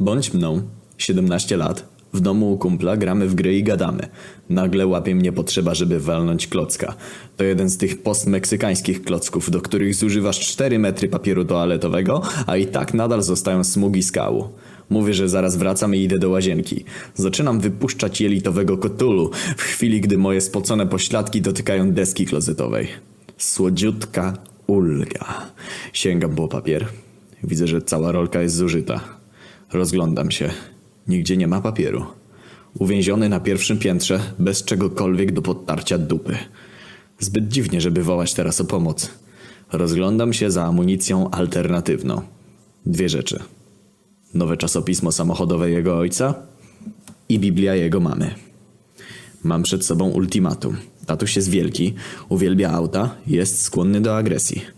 Bądź mną, 17 lat, w domu u kumpla gramy w gry i gadamy. Nagle łapie mnie potrzeba, żeby walnąć klocka. To jeden z tych postmeksykańskich klocków, do których zużywasz 4 metry papieru toaletowego, a i tak nadal zostają smugi skału. Mówię, że zaraz wracam i idę do łazienki. Zaczynam wypuszczać jelitowego kotulu, w chwili gdy moje spocone pośladki dotykają deski klozetowej. Słodziutka ulga. Sięgam po papier. Widzę, że cała rolka jest zużyta. Rozglądam się. Nigdzie nie ma papieru. Uwięziony na pierwszym piętrze, bez czegokolwiek do podtarcia dupy. Zbyt dziwnie, żeby wołać teraz o pomoc. Rozglądam się za amunicją alternatywną. Dwie rzeczy. Nowe czasopismo samochodowe jego ojca i Biblia jego mamy. Mam przed sobą ultimatum. Tatuś jest wielki, uwielbia auta, jest skłonny do agresji.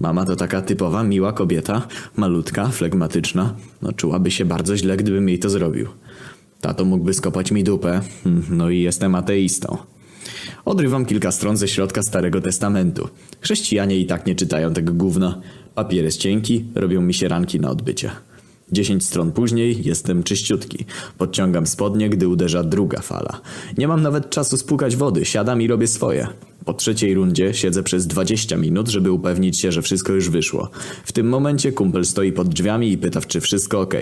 Mama to taka typowa, miła kobieta, malutka, flegmatyczna. No czułaby się bardzo źle, gdybym jej to zrobił. Tato mógłby skopać mi dupę, hm, no i jestem ateistą. Odrywam kilka stron ze środka Starego Testamentu. Chrześcijanie i tak nie czytają tego gówna. Papier jest cienki, robią mi się ranki na odbycie. Dziesięć stron później jestem czyściutki. Podciągam spodnie, gdy uderza druga fala. Nie mam nawet czasu spłukać wody, siadam i robię swoje. Po trzeciej rundzie siedzę przez 20 minut, żeby upewnić się, że wszystko już wyszło. W tym momencie kumpel stoi pod drzwiami i pyta, czy wszystko ok.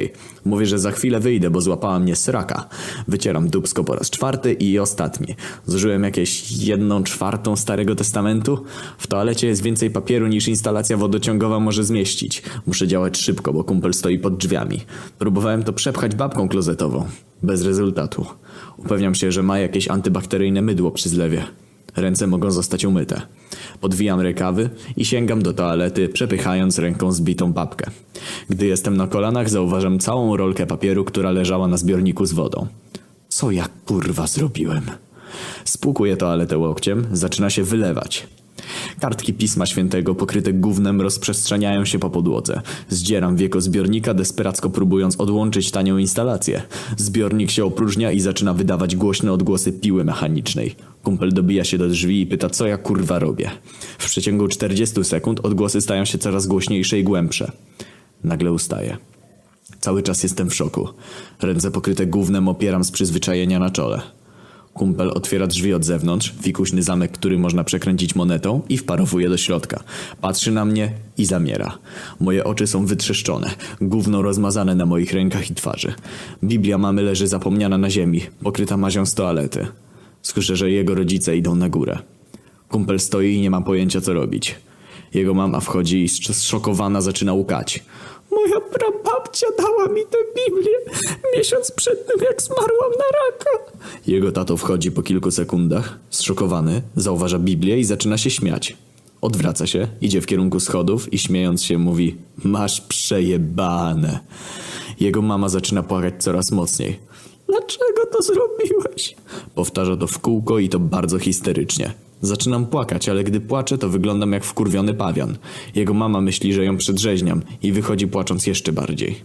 Mówię, że za chwilę wyjdę, bo złapała mnie sraka. Wycieram dubsko po raz czwarty i ostatni. Zużyłem jakieś jedną czwartą Starego Testamentu. W toalecie jest więcej papieru niż instalacja wodociągowa może zmieścić. Muszę działać szybko, bo kumpel stoi pod drzwiami. Próbowałem to przepchać babką klozetową. Bez rezultatu. Upewniam się, że ma jakieś antybakteryjne mydło przy zlewie. Ręce mogą zostać umyte. Podwijam rękawy i sięgam do toalety, przepychając ręką zbitą babkę. Gdy jestem na kolanach, zauważam całą rolkę papieru, która leżała na zbiorniku z wodą. Co ja kurwa zrobiłem? Spłukuję toaletę łokciem, zaczyna się wylewać. Kartki Pisma Świętego pokryte gównem rozprzestrzeniają się po podłodze. Zdzieram wieko zbiornika, desperacko próbując odłączyć tanią instalację. Zbiornik się opróżnia i zaczyna wydawać głośne odgłosy piły mechanicznej. Kumpel dobija się do drzwi i pyta, co ja kurwa robię. W przeciągu 40 sekund odgłosy stają się coraz głośniejsze i głębsze. Nagle ustaje. Cały czas jestem w szoku. Ręce pokryte gównem opieram z przyzwyczajenia na czole. Kumpel otwiera drzwi od zewnątrz, fikuśny zamek, który można przekręcić monetą i wparowuje do środka. Patrzy na mnie i zamiera. Moje oczy są wytrzeszczone, gówno rozmazane na moich rękach i twarzy. Biblia mamy leży zapomniana na ziemi, pokryta mazią z toalety. Słyszę, że jego rodzice idą na górę. Kumpel stoi i nie ma pojęcia co robić. Jego mama wchodzi i zszokowana zaczyna łukać. Moja prababcia dała mi tę Biblię miesiąc przed tym, jak zmarłam na raka. Jego tato wchodzi po kilku sekundach, zszokowany, zauważa Biblię i zaczyna się śmiać. Odwraca się, idzie w kierunku schodów i śmiejąc się mówi Masz przejebane. Jego mama zaczyna płakać coraz mocniej. Dlaczego to zrobiłeś? Powtarza to w kółko i to bardzo histerycznie. Zaczynam płakać, ale gdy płaczę, to wyglądam jak wkurwiony pawian. Jego mama myśli, że ją przedrzeźniam i wychodzi płacząc jeszcze bardziej.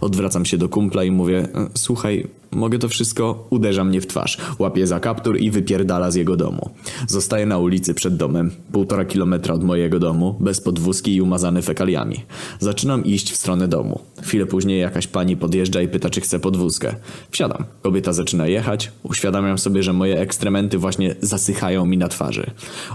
Odwracam się do kumpla i mówię, "E, słuchaj, mogę to wszystko? Uderza mnie w twarz. Łapie za kaptur i wypierdala z jego domu. Zostaje na ulicy przed domem, półtora kilometra od mojego domu, bez podwózki i umazany fekaliami. Zaczynam iść w stronę domu. Chwilę później jakaś pani podjeżdża i pyta, czy chce podwózkę. Wsiadam. Kobieta zaczyna jechać. Uświadamiam sobie, że moje ekstrementy właśnie zasychają mi na twarzy.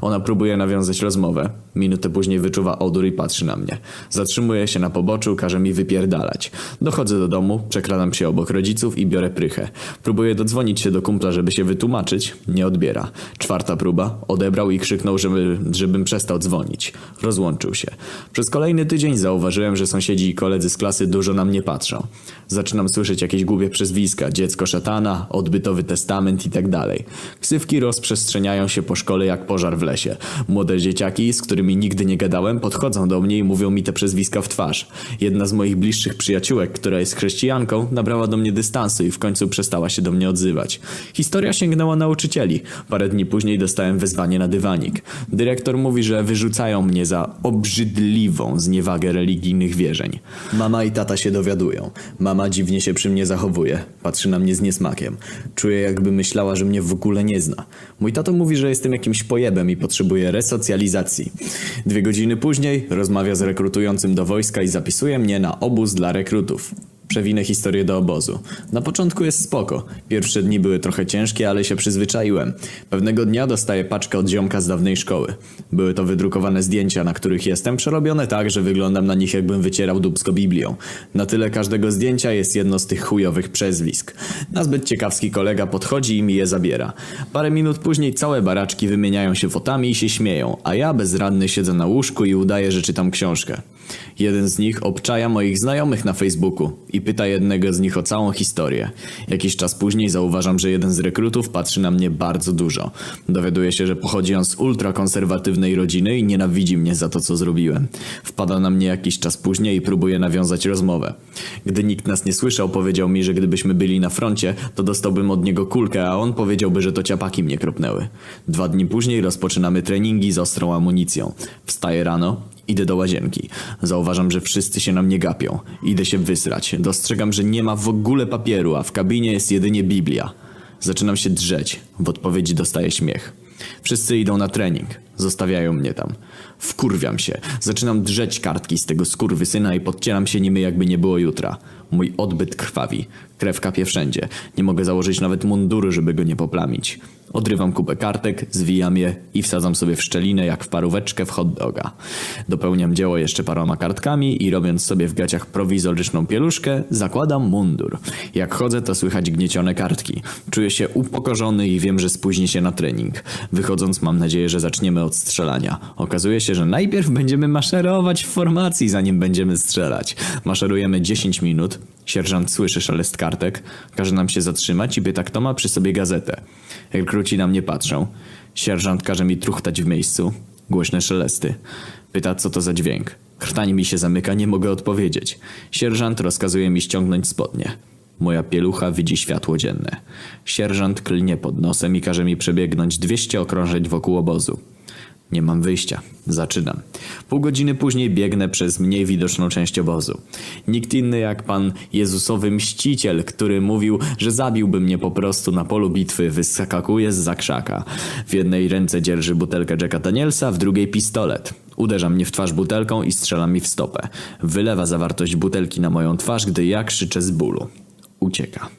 Ona próbuje nawiązać rozmowę. Minutę później wyczuwa odór i patrzy na mnie. Zatrzymuje się na poboczu, każe mi wypierdalać. Dochodzę do domu, przekradam się obok rodziców i biorę prychę. Próbuję dodzwonić się do kumpla, żeby się wytłumaczyć. Nie odbiera. Czwarta próba. Odebrał i krzyknął, żeby, żebym przestał dzwonić. Rozłączył się. Przez kolejny tydzień zauważyłem, że sąsiedzi i koledzy z klasy dużo na mnie patrzą. Zaczynam słyszeć jakieś głupie przezwiska. Dziecko szatana, odbytowy testament i tak dalej. Ksywki rozprzestrzeniają się po szkole jak pożar w lesie. Młode dzieciaki, z którymi nigdy nie gadałem, podchodzą do mnie i mówią mi te przezwiska w twarz. Jedna z moich bliższych przyjaciółek, która jest chrześcijanką, nabrała do mnie dystansu i w końcu przestała się do mnie odzywać. Historia sięgnęła nauczycieli. Parę dni później dostałem wezwanie na dywanik. Dyrektor mówi, że wyrzucają mnie za obrzydliwą zniewagę religijnych wierzeń. Mama i tata się dowiadują. Mama dziwnie się przy mnie zachowuje. Patrzy na mnie z niesmakiem. Czuję jakby myślała, że mnie w ogóle nie zna. Mój tato mówi, że jestem jakimś pojebem i potrzebuje resocjalizacji. Dwie godziny później rozmawia z rekrutującym do wojska i zapisuje mnie na obóz dla rekrutów. Przewinę historię do obozu. Na początku jest spoko. Pierwsze dni były trochę ciężkie, ale się przyzwyczaiłem. Pewnego dnia dostaję paczkę od ziomka z dawnej szkoły. Były to wydrukowane zdjęcia, na których jestem, przerobione tak, że wyglądam na nich jakbym wycierał dubsko Biblią. Na tyle każdego zdjęcia jest jedno z tych chujowych przezwisk. Nazbyt ciekawski kolega podchodzi i mi je zabiera. Parę minut później całe baraczki wymieniają się fotami i się śmieją, a ja bezradny siedzę na łóżku i udaję, że czytam książkę. Jeden z nich obczaja moich znajomych na Facebooku i pyta jednego z nich o całą historię. Jakiś czas później zauważam, że jeden z rekrutów patrzy na mnie bardzo dużo. Dowiaduję się, że pochodzi on z ultrakonserwatywnej rodziny i nienawidzi mnie za to, co zrobiłem. Wpada na mnie jakiś czas później i próbuje nawiązać rozmowę. Gdy nikt nas nie słyszał, powiedział mi, że gdybyśmy byli na froncie, to dostałbym od niego kulkę, a on powiedziałby, że to ciapaki mnie kropnęły. Dwa dni później rozpoczynamy treningi z ostrą amunicją. Wstaję rano, Idę do łazienki. Zauważam, że wszyscy się na mnie gapią. Idę się wysrać. Dostrzegam, że nie ma w ogóle papieru, a w kabinie jest jedynie Biblia. Zaczynam się drzeć. W odpowiedzi dostaję śmiech. Wszyscy idą na trening. Zostawiają mnie tam. Wkurwiam się. Zaczynam drzeć kartki z tego skurwysyna i podcieram się nimi jakby nie było jutra. Mój odbyt krwawi. Krew kapie wszędzie. Nie mogę założyć nawet munduru, żeby go nie poplamić. Odrywam kupę kartek, zwijam je i wsadzam sobie w szczelinę jak w paróweczkę w hot doga. Dopełniam dzieło jeszcze paroma kartkami i robiąc sobie w gaciach prowizoryczną pieluszkę, zakładam mundur. Jak chodzę, to słychać gniecione kartki. Czuję się upokorzony i wiem, że spóźni się na trening. Wychodząc, mam nadzieję, że zaczniemy od strzelania. Okazuje się, że najpierw będziemy maszerować w formacji, zanim będziemy strzelać. Maszerujemy 10 minut. Sierżant słyszy szelest kartek, każe nam się zatrzymać i pyta, kto ma przy sobie gazetę. Rekruci na mnie patrzą. Sierżant każe mi truchtać w miejscu. Głośne szelesty. Pyta, co to za dźwięk. Krtanie mi się zamyka, nie mogę odpowiedzieć. Sierżant rozkazuje mi ściągnąć spodnie. Moja pielucha widzi światło dzienne. Sierżant klnie pod nosem i każe mi przebiegnąć 200 okrążeń wokół obozu. Nie mam wyjścia. Zaczynam. Pół godziny później biegnę przez mniej widoczną część obozu. Nikt inny jak pan Jezusowy mściciel, który mówił, że zabiłby mnie po prostu na polu bitwy, wyskakuje z zakrzaka. W jednej ręce dzierży butelkę Jacka Danielsa, w drugiej pistolet. Uderza mnie w twarz butelką i strzela mi w stopę. Wylewa zawartość butelki na moją twarz, gdy ja krzyczę z bólu. Ucieka.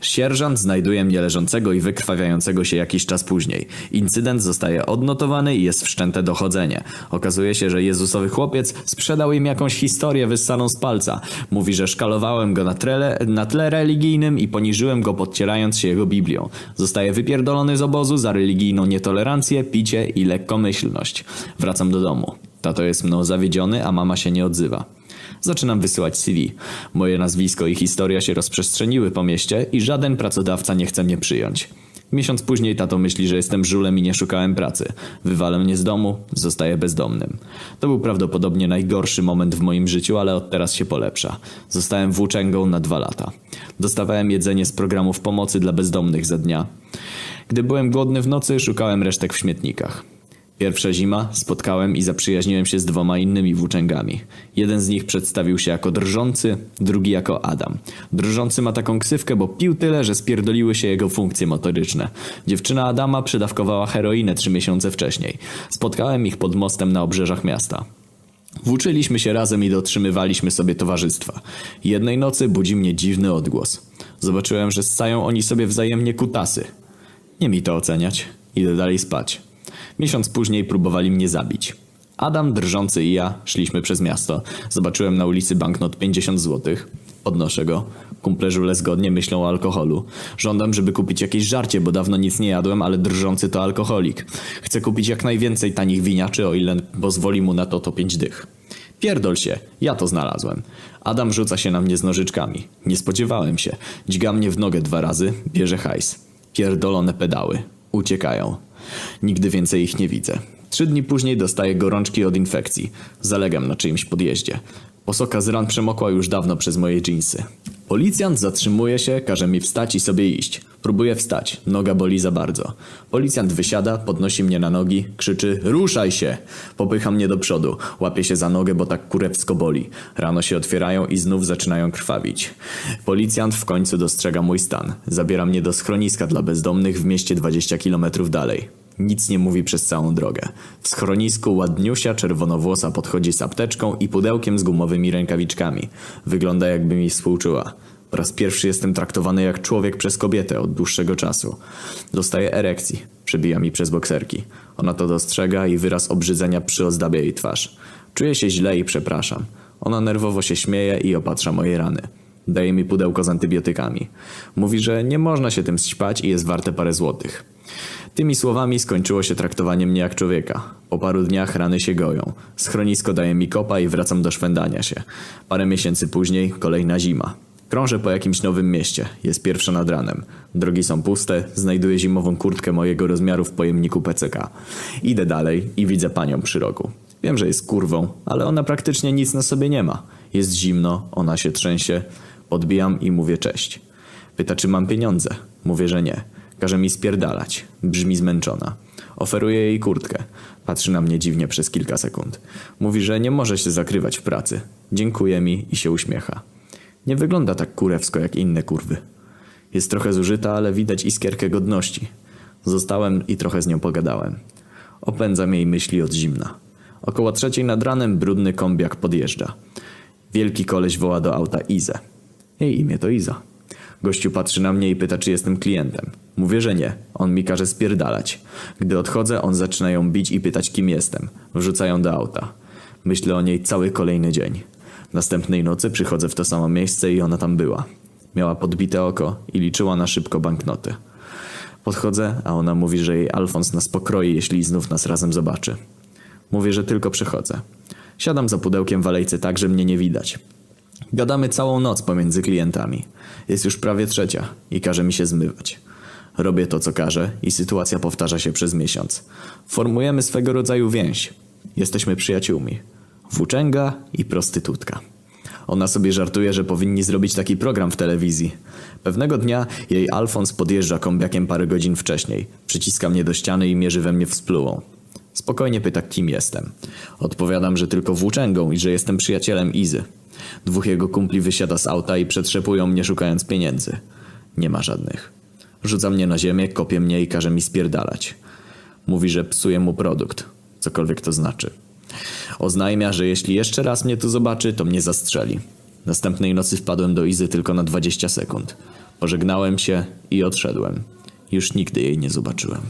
Sierżant znajduje mnie leżącego i wykrwawiającego się jakiś czas później. Incydent zostaje odnotowany i jest wszczęte dochodzenie. Okazuje się, że Jezusowy chłopiec sprzedał im jakąś historię wyssaną z palca. Mówi, że szkalowałem go na, trele, na tle religijnym i poniżyłem go podcierając się jego Biblią. Zostaje wypierdolony z obozu za religijną nietolerancję, picie i lekkomyślność. Wracam do domu. Tato jest mną zawiedziony, a mama się nie odzywa. Zaczynam wysyłać CV. Moje nazwisko i historia się rozprzestrzeniły po mieście i żaden pracodawca nie chce mnie przyjąć. Miesiąc później tato myśli, że jestem żulem i nie szukałem pracy. Wywalę mnie z domu, zostaję bezdomnym. To był prawdopodobnie najgorszy moment w moim życiu, ale od teraz się polepsza. Zostałem włóczęgą na dwa lata. Dostawałem jedzenie z programów pomocy dla bezdomnych za dnia. Gdy byłem głodny w nocy, szukałem resztek w śmietnikach. Pierwsza zima spotkałem i zaprzyjaźniłem się z dwoma innymi włóczęgami. Jeden z nich przedstawił się jako drżący, drugi jako Adam. Drżący ma taką ksywkę, bo pił tyle, że spierdoliły się jego funkcje motoryczne. Dziewczyna Adama przedawkowała heroinę trzy miesiące wcześniej. Spotkałem ich pod mostem na obrzeżach miasta. Włóczyliśmy się razem i dotrzymywaliśmy sobie towarzystwa. Jednej nocy budzi mnie dziwny odgłos. Zobaczyłem, że ssają oni sobie wzajemnie kutasy. Nie mi to oceniać. Idę dalej spać. Miesiąc później próbowali mnie zabić. Adam, drżący i ja szliśmy przez miasto. Zobaczyłem na ulicy banknot 50 zł. Podnoszę go. Kumple żule zgodnie myślą o alkoholu. Żądam, żeby kupić jakieś żarcie, bo dawno nic nie jadłem, ale drżący to alkoholik. Chcę kupić jak najwięcej tanich winiaczy, o ile pozwoli mu na to to pięć dych. Pierdol się, ja to znalazłem. Adam rzuca się na mnie z nożyczkami. Nie spodziewałem się. Dźga mnie w nogę dwa razy, bierze hajs. Pierdolone pedały. Uciekają. Nigdy więcej ich nie widzę. Trzy dni później dostaję gorączki od infekcji. Zalegam na czyimś podjeździe. Posoka z ran przemokła już dawno przez moje dżinsy. Policjant zatrzymuje się, każe mi wstać i sobie iść. Próbuję wstać, noga boli za bardzo. Policjant wysiada, podnosi mnie na nogi, krzyczy ruszaj się! Popycha mnie do przodu, łapie się za nogę, bo tak kurewsko boli. Rano się otwierają i znów zaczynają krwawić. Policjant w końcu dostrzega mój stan. Zabiera mnie do schroniska dla bezdomnych w mieście 20 km dalej. Nic nie mówi przez całą drogę. W schronisku ładniusia czerwonowłosa podchodzi z apteczką i pudełkiem z gumowymi rękawiczkami. Wygląda jakby mi współczuła. Po raz pierwszy jestem traktowany jak człowiek przez kobietę od dłuższego czasu. Dostaję erekcji. Przebija mi przez bokserki. Ona to dostrzega i wyraz obrzydzenia przyozdabia jej twarz. Czuję się źle i przepraszam. Ona nerwowo się śmieje i opatrza moje rany. Daje mi pudełko z antybiotykami. Mówi, że nie można się tym śpać i jest warte parę złotych. Tymi słowami skończyło się traktowanie mnie jak człowieka. Po paru dniach rany się goją. Schronisko daje mi kopa i wracam do szwendania się. Parę miesięcy później kolejna zima. Krążę po jakimś nowym mieście. Jest pierwsza nad ranem. Drogi są puste. Znajduję zimową kurtkę mojego rozmiaru w pojemniku PCK. Idę dalej i widzę panią przy rogu. Wiem, że jest kurwą, ale ona praktycznie nic na sobie nie ma. Jest zimno, ona się trzęsie. Podbijam i mówię cześć. Pyta, czy mam pieniądze. Mówię, że nie. Każe mi spierdalać. Brzmi zmęczona. Oferuję jej kurtkę. Patrzy na mnie dziwnie przez kilka sekund. Mówi, że nie może się zakrywać w pracy. Dziękuję mi i się uśmiecha. Nie wygląda tak kurewsko jak inne kurwy. Jest trochę zużyta, ale widać iskierkę godności. Zostałem i trochę z nią pogadałem. Opędzam jej myśli od zimna. Około trzeciej nad ranem brudny kombiak podjeżdża. Wielki koleś woła do auta Izę. Jej imię to Iza. Gościu patrzy na mnie i pyta, czy jestem klientem. Mówię, że nie. On mi każe spierdalać. Gdy odchodzę, on zaczyna ją bić i pytać, kim jestem. Wrzucają do auta. Myślę o niej cały kolejny dzień. Następnej nocy przychodzę w to samo miejsce i ona tam była. Miała podbite oko i liczyła na szybko banknoty. Podchodzę, a ona mówi, że jej Alfons nas pokroi, jeśli znów nas razem zobaczy. Mówię, że tylko przychodzę. Siadam za pudełkiem w alejce tak, że mnie nie widać. Gadamy całą noc pomiędzy klientami. Jest już prawie trzecia i każe mi się zmywać. Robię to, co każe i sytuacja powtarza się przez miesiąc. Formujemy swego rodzaju więź. Jesteśmy przyjaciółmi. Włóczęga i prostytutka. Ona sobie żartuje, że powinni zrobić taki program w telewizji. Pewnego dnia jej Alfons podjeżdża kombiakiem parę godzin wcześniej. Przyciska mnie do ściany i mierzy we mnie wsplułą. Spokojnie pyta, kim jestem. Odpowiadam, że tylko włóczęgą i że jestem przyjacielem Izy. Dwóch jego kumpli wysiada z auta i przetrzepują mnie szukając pieniędzy. Nie ma żadnych. Rzuca mnie na ziemię, kopie mnie i każe mi spierdalać. Mówi, że psuje mu produkt. Cokolwiek to znaczy. Oznajmia, że jeśli jeszcze raz mnie tu zobaczy, to mnie zastrzeli. Następnej nocy wpadłem do Izy tylko na 20 sekund. Pożegnałem się i odszedłem. Już nigdy jej nie zobaczyłem.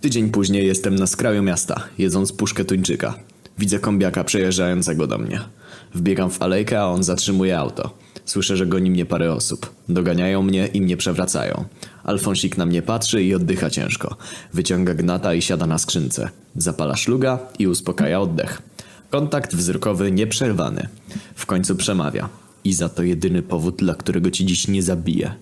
Tydzień później jestem na skraju miasta, jedząc puszkę tuńczyka. Widzę kombiaka przejeżdżającego do mnie. Wbiegam w alejkę, a on zatrzymuje auto. Słyszę, że goni mnie parę osób. Doganiają mnie i mnie przewracają. Alfonsik na mnie patrzy i oddycha ciężko. Wyciąga gnata i siada na skrzynce. Zapala szluga i uspokaja oddech. Kontakt wzrokowy nieprzerwany. W końcu przemawia. Iza to jedyny powód, dla którego ci dziś nie zabiję.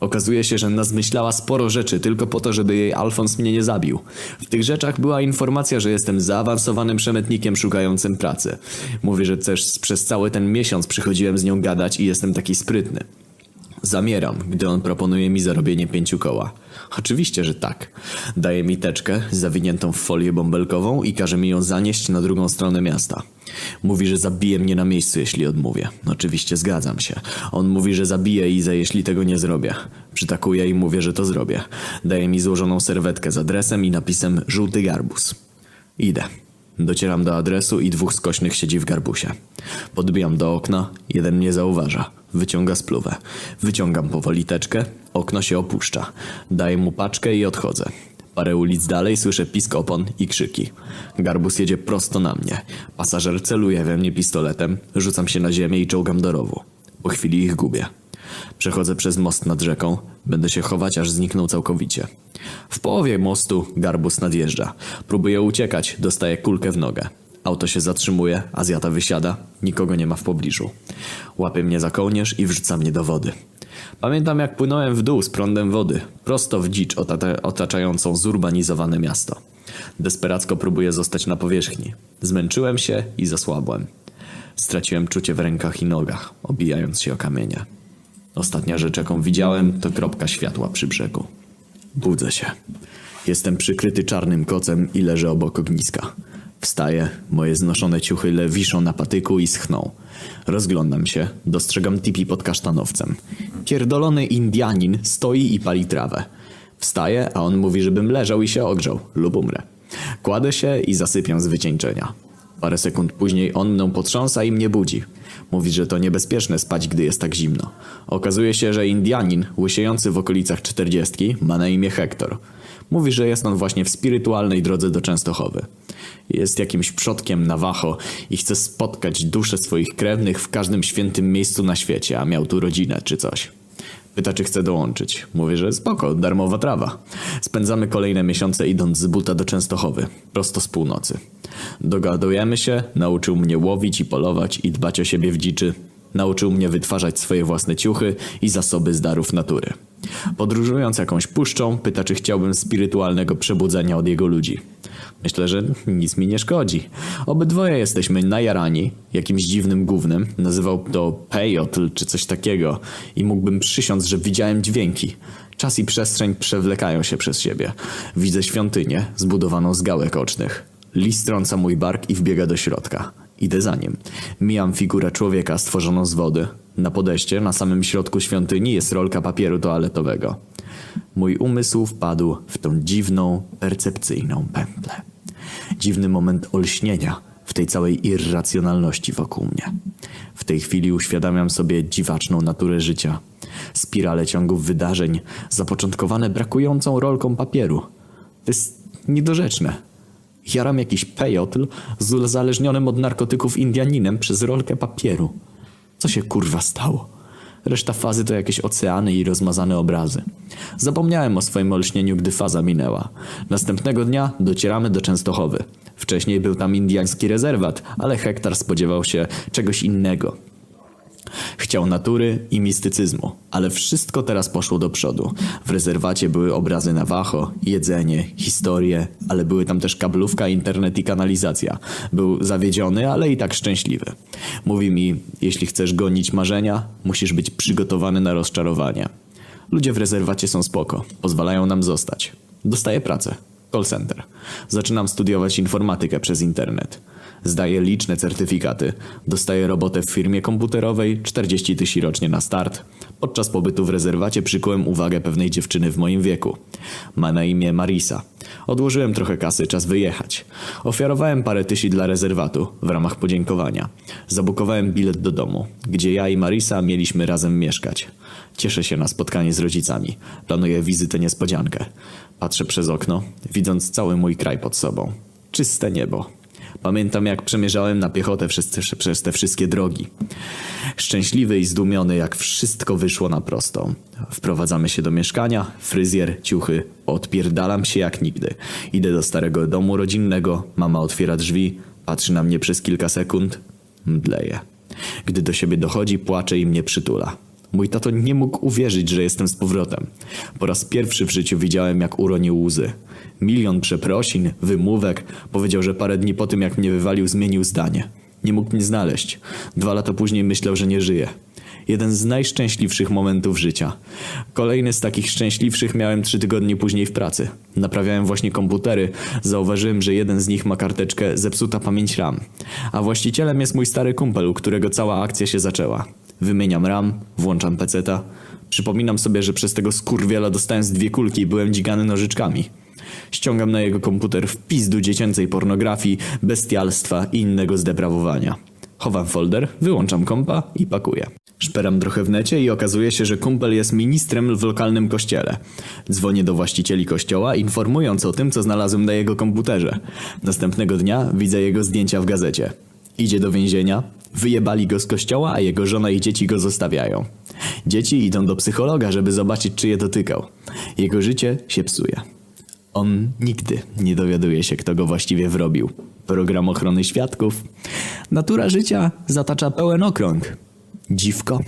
Okazuje się, że nazmyślała sporo rzeczy tylko po to, żeby jej Alfons mnie nie zabił. W tych rzeczach była informacja, że jestem zaawansowanym przemytnikiem szukającym pracy. Mówi, że też przez cały ten miesiąc przychodziłem z nią gadać i jestem taki sprytny. Zamieram, gdy on proponuje mi zarobienie pięciu koła. Oczywiście, że tak. Daje mi teczkę zawiniętą w folię bąbelkową i każe mi ją zanieść na drugą stronę miasta. Mówi, że zabije mnie na miejscu, jeśli odmówię. Oczywiście zgadzam się. On mówi, że zabije Izę, jeśli tego nie zrobię. Przytakuję i mówię, że to zrobię. Daje mi złożoną serwetkę z adresem i napisem żółty garbus. Idę. Docieram do adresu i dwóch skośnych siedzi w garbusie. Podbijam do okna, jeden mnie zauważa. Wyciąga spluwę. Wyciągam powoli teczkę, okno się opuszcza. Daję mu paczkę i odchodzę. Parę ulic dalej słyszę pisk opon i krzyki. Garbus jedzie prosto na mnie. Pasażer celuje we mnie pistoletem, rzucam się na ziemię i czołgam do rowu. Po chwili ich gubię. Przechodzę przez most nad rzeką. Będę się chować, aż zniknął całkowicie. W połowie mostu Garbus nadjeżdża. Próbuje uciekać, dostaje kulkę w nogę. Auto się zatrzymuje, Azjata wysiada, nikogo nie ma w pobliżu. Łapie mnie za kołnierz i wrzuca mnie do wody. Pamiętam jak płynąłem w dół z prądem wody, prosto w dzicz otaczającą zurbanizowane miasto. Desperacko próbuję zostać na powierzchni. Zmęczyłem się i zasłabłem. Straciłem czucie w rękach i nogach, obijając się o kamienie. Ostatnia rzecz, jaką widziałem, to kropka światła przy brzegu. Budzę się. Jestem przykryty czarnym kocem i leżę obok ogniska. Wstaję, moje znoszone ciuchy le wiszą na patyku i schną. Rozglądam się, dostrzegam tipi pod kasztanowcem. Pierdolony Indianin stoi i pali trawę. Wstaję, a on mówi, żebym leżał i się ogrzał lub umrę. Kładę się i zasypiam z wycieńczenia. Parę sekund później on mną potrząsa i mnie budzi. Mówi, że to niebezpieczne spać, gdy jest tak zimno. Okazuje się, że Indianin, łysiejący w okolicach czterdziestki, ma na imię Hektor. Mówi, że jest on właśnie w spirytualnej drodze do Częstochowy. Jest jakimś przodkiem Navajo i chce spotkać dusze swoich krewnych w każdym świętym miejscu na świecie, a miał tu rodzinę czy coś. Pyta, czy chce dołączyć. Mówię, że spoko, darmowa trawa. Spędzamy kolejne miesiące idąc z buta do Częstochowy, prosto z północy. Dogadujemy się, nauczył mnie łowić i polować i dbać o siebie w dziczy. Nauczył mnie wytwarzać swoje własne ciuchy i zasoby z darów natury. Podróżując jakąś puszczą, pyta, czy chciałbym spirytualnego przebudzenia od jego ludzi. Myślę, że nic mi nie szkodzi. Obydwoje jesteśmy najarani jakimś dziwnym gównem. Nazywał to pejotl czy coś takiego. I mógłbym przysiąc, że widziałem dźwięki. Czas i przestrzeń przewlekają się przez siebie. Widzę świątynię zbudowaną z gałek ocznych. Lis trąca mój bark i wbiega do środka. Idę za nim. Mijam figurę człowieka stworzoną z wody. Na podejście, na samym środku świątyni jest rolka papieru toaletowego. Mój umysł wpadł w tą dziwną, percepcyjną pętlę. Dziwny moment olśnienia w tej całej irracjonalności wokół mnie. W tej chwili uświadamiam sobie dziwaczną naturę życia. Spirale ciągów wydarzeń, zapoczątkowane brakującą rolką papieru. To jest niedorzeczne. Jaram jakiś pejotl z uzależnionym od narkotyków Indianinem przez rolkę papieru. Co się kurwa stało? Reszta fazy to jakieś oceany i rozmazane obrazy. Zapomniałem o swoim olśnieniu, gdy faza minęła. Następnego dnia docieramy do Częstochowy. Wcześniej był tam indiański rezerwat, ale Hektar spodziewał się czegoś innego. Chciał natury i mistycyzmu, ale wszystko teraz poszło do przodu. W rezerwacie były obrazy Navajo, jedzenie, historie, ale były tam też kablówka, internet i kanalizacja. Był zawiedziony, ale i tak szczęśliwy. Mówi mi, jeśli chcesz gonić marzenia, musisz być przygotowany na rozczarowanie. Ludzie w rezerwacie są spoko, pozwalają nam zostać. Dostaję pracę. Call center. Zaczynam studiować informatykę przez internet. Zdaję liczne certyfikaty. Dostaję robotę w firmie komputerowej, 40 tysięcy rocznie na start. Podczas pobytu w rezerwacie przykułem uwagę pewnej dziewczyny w moim wieku. Ma na imię Marisa. Odłożyłem trochę kasy, czas wyjechać. Ofiarowałem parę tysięcy dla rezerwatu w ramach podziękowania. Zabukowałem bilet do domu, gdzie ja i Marisa mieliśmy razem mieszkać. Cieszę się na spotkanie z rodzicami. Planuję wizytę niespodziankę. Patrzę przez okno, widząc cały mój kraj pod sobą. Czyste niebo. Pamiętam jak przemierzałem na piechotę przez te, przez te wszystkie drogi. Szczęśliwy i zdumiony jak wszystko wyszło na prostą. Wprowadzamy się do mieszkania, fryzjer, ciuchy, odpierdalam się jak nigdy. Idę do starego domu rodzinnego, mama otwiera drzwi, patrzy na mnie przez kilka sekund, mdleje. Gdy do siebie dochodzi, płacze i mnie przytula. Mój tato nie mógł uwierzyć, że jestem z powrotem. Po raz pierwszy w życiu widziałem, jak uronił łzy. Milion przeprosin, wymówek. Powiedział, że parę dni po tym, jak mnie wywalił, zmienił zdanie. Nie mógł mnie znaleźć. Dwa lata później myślał, że nie żyje. Jeden z najszczęśliwszych momentów życia. Kolejny z takich szczęśliwszych miałem trzy tygodnie później w pracy. Naprawiałem właśnie komputery. Zauważyłem, że jeden z nich ma karteczkę zepsuta pamięć RAM. A właścicielem jest mój stary kumpel, u którego cała akcja się zaczęła. Wymieniam RAM, włączam peceta. Przypominam sobie, że przez tego skurwiela dostałem z dwie kulki i byłem dzigany nożyczkami. Ściągam na jego komputer wpis do dziecięcej pornografii, bestialstwa i innego zdeprawowania. Chowam folder, wyłączam kompa i pakuję. Szperam trochę w necie i okazuje się, że kumpel jest ministrem w lokalnym kościele. Dzwonię do właścicieli kościoła, informując o tym, co znalazłem na jego komputerze. Następnego dnia widzę jego zdjęcia w gazecie. Idzie do więzienia, wyjebali go z kościoła, a jego żona i dzieci go zostawiają. Dzieci idą do psychologa, żeby zobaczyć, czy je dotykał. Jego życie się psuje. On nigdy nie dowiaduje się, kto go właściwie wrobił. Program ochrony świadków. Natura życia zatacza pełen okrąg. Dziwko.